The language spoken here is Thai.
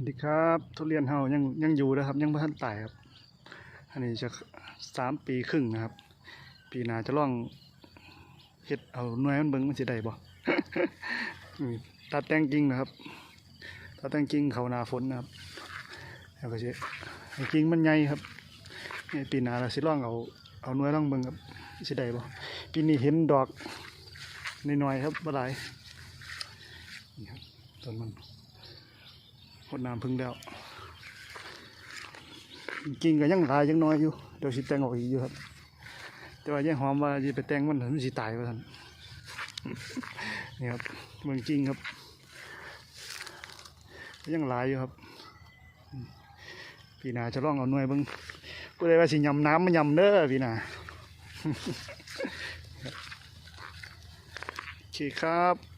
สวัสดีครับทุเรียนเฮายังยังอยู่นะครับ ยังไม่ทันตายครับ อันนี้จะสามปีครึ่งนะครับ ปีหน้าจะลองเฮ็ดเอาหน่วยมันเบิ่งมันสิได้บ่ตัดแต่งกิ่งนะครับตัดแต่งกิ่งเขานาฝนนะครับแล้วก็สิให้กิ่งมันใหญ่ครับปีหน้าเราสิลองเอาเอาหน่วยลองเบิ่งครับสิได้บ่ปีนี้เห็นดอกน้อยๆครับบ่หลายนี่ครับต้นมัน หดน้ำพึ่งแล้วกิ่งก็ยังหลายยังน้อยอยู่เดี๋ยวสิแต่งออกอีกอยู่ครับ แต่ว่ายังหอมว่าจะไปแต่งมันถึงสิตายว่าท่านนี่ครับเมืองจริงครับ ยังหลายอยู่ครับพี่นาจะลองเอาหน่วยเบิ่งผู้ใดว่าสิยำน้ำมันยำเด้อพี่นาโอเคครับ